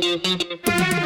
Música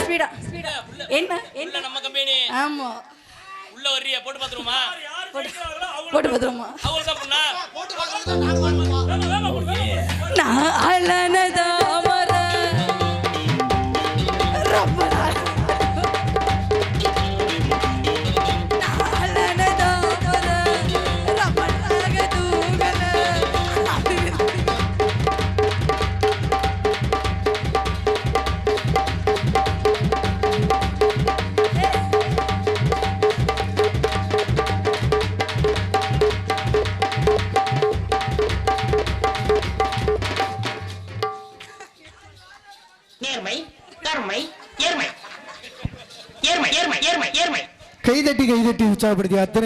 speedo speedo என்ன என்ன நம்ம கம்பெனி. ஆமா. உள்ள வர்றியா? போட்டு பாத்துருமா போட்டு பாத்துருமா அவங்க தான் போட்டு பாக்குறது நேர்மை கருமை ஏர்மை ஏர்மை ஏர்மை ஏர்மை ஏர்மை கைதட்டி கைதட்டி உற்சாகப்படுத்திய அத்தனை